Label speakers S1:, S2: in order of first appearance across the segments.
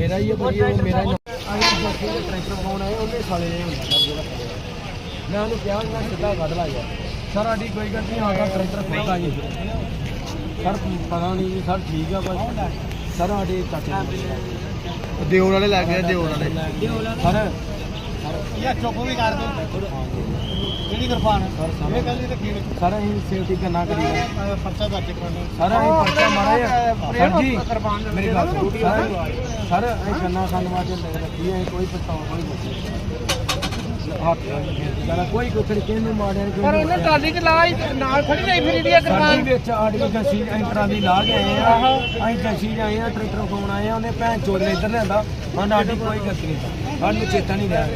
S1: ਮੇਰਾ ਹੀ ਹੈ ਭਾਈ ਉਹ ਮੇਰਾ ਹੀ ਆਈ ਜੱਥੇ ਦੇ ਟਰੈਕਟਰ ਪਾਉਣ ਆਏ ਉਹਨੇ ਸਾਲੇ ਨੇ ਹੁੰਦਾ ਸਰ ਜਿਹੜਾ ਮੈਂ ਉਹਨੂੰ ਕਿਹਾ ਮੈਂ ਸਿੱਧਾ ਕੱਢ ਲਾ ਯਾਰ। ਸਰ ਸਾਡੀ ਕੋਈ ਗਲਤੀ ਨਹੀਂ ਆਗਾ ਟਰੈਕਟਰ ਖੋਲਦਾ ਜੀ। ਸਰ ਪਤਾ ਨਹੀਂ ਜੀ ਸਰ ਠੀਕ ਆ ਬਸ ਸਰ ਸਾਡੇ ਚਾਚੇ
S2: ਦਿਓਰ ਵਾਲੇ ਲੱਗ ਗਏ ਦਿਓਰ ਵਾਲੇ।
S1: ਸਰ।
S2: ਯਾ ਚੁੱਪ ਵੀ ਕਰ ਦੋ। ਕਿਹੜੀ ਕਿਰਪਾਨ ਇਹ ਗੱਲ ਨਹੀਂ ਰੱਖੀ
S1: ਸਰ ਅਸੀਂ ਸੇਫਟੀ ਕਰਨਾ ਕਰੀ
S2: ਪਰਚਾ ਦਰਜ ਕਰਾਉਣਾ
S1: ਸਰ ਅਸੀਂ ਪਰਚਾ ਮਾਰਿਆ ਸਰ ਜੀ ਮੇਰੀ ਗੱਲ ਸਰ ਸਰ ਅਸੀਂ ਰੱਖੀ ਹੈ ਕੋਈ ਪਛਤਾਵਾ ਕੋਈ ਨਹੀਂ। ਕੋਈ ਕੁਛ ਕਿਹਨੂੰ ਮਾਰਿਆ ਨਹੀਂ
S3: ਪਰ ਉਹਨੇ ਟਾਲੀ ਚ ਲਾ ਹੀ ਨਾਲ ਖੜੀ ਨਹੀਂ ਫਿਰ ਇਹਦੀ
S1: ਸਾਡੀ
S3: ਕਿਰਪਾਨ
S1: ਵਿੱਚ ਆੜੀ ਜੱਸੀ ਐਂਟਰਾਂ ਦੀ ਲਾ ਕੇ ਆਏ ਆ। ਅਸੀਂ ਜੱਸੀ ਆਏ ਆ ਟਰੈਕਟਰ ਫੋਨ ਆਏ ਆ ਉਹਨੇ ਭੈਣ ਚੋਦ ਨੇ ਇੱਧਰ ਲਿਆਂਦਾ। ਹਾਂ ਸਾਡੀ ਕੋਈ ਗਲਤੀ ਨਹੀਂ। ਸਾਨੂੰ ਚੇਤਾ ਨਹੀਂ ਰਿਹਾ।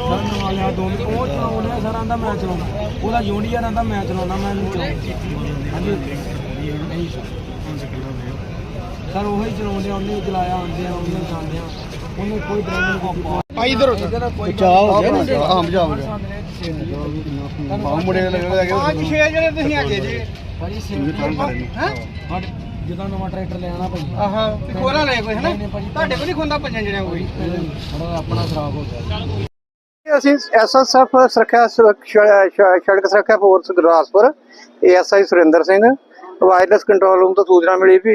S1: ਸਾਨੂੰ ਵਾਲਿਆ ਦੋ ਮਿੰਟ ਉਹ ਚਲਾਉਣਾ ਸਰ ਆਂਦਾ ਮੈਂ ਚਲਾਉਣਾ ਉਹਦਾ ਜੂਨੀਅਰ ਆਂਦਾ ਮੈਂ ਚਲਾਉਣਾ ਮੈਂ ਨਹੀਂ ਚਲਾਉਣਾ ਹਾਂਜੀ। ਨਹੀਂ ਸਰ ਉਹੀ ਚਲਾਉਂਦੇ ਆ ਉਹਨੇ ਚਲਾਇਆ ਆਉਂਦੇ ਆ ਉਹਨੇ ਖਾਂਦੇ ਆ। ਉਹਨੇ ਕੋਈ ਡਰਾਈਵਰ ਨਹੀਂ ਕੀਤੀ
S2: ਭਾਈ ਇਧਰ
S1: ਕੋਈ
S2: ਬਚਾਅ ਹੋ ਗਿਆ ਨਾ? ਹਾਂ, ਬਚਾਅ ਹੋ ਗਿਆ।
S1: ਗਿਆ
S2: ਆਹ ਮੁੰਡੇ ਨੇ ਲੱਗੇ ਲੱਗੇ
S3: ਪੰਜ ਛੇ ਜਿਹੜੇ ਤੁਸੀਂ ਹੈਗੇ ਜੀ।
S1: ਭਾਜੀ
S2: ਇਹ ਕੰਮ
S1: ਸੇਫਟੀ
S2: ਕਰੇ
S3: ਹੈ?
S1: ਸਾਡੇ ਜਦੋਂ ਨਵਾਂ ਟਰੈਕਟਰ ਲੈਣਾ ਭਾਈ
S3: ਆਹਾ ਤੇ ਖੋਲਾ ਲੈ ਕੋਈ ਹੈ ਨਾ
S1: ਨਹੀਂ, ਨਹੀਂ ਭਾਜੀ।
S3: ਤੁਹਾਡੇ ਕੋਲ ਨਹੀਂ ਖੁੰਦਾ ਪੰਜਾਂ ਜਣਿਆਂ ਕੋਈ?
S1: ਥੋੜਾ ਆਪਣਾ ਖਰਾਬ ਹੋ ਗਿਆ।
S4: ਅਸੀਂ ਐਸਐਸਐਫ ਸੁਰੱਖਿਆ ਸੁਰੱਖਿਆ- ਸ਼- ਸੜਕ ਸੁਰੱਖਿਆ force Gurdaspur ASI Surinder Singh wireless control room ਤੋਂ ਸੂਚਨਾ ਮਿਲੀ ਵੀ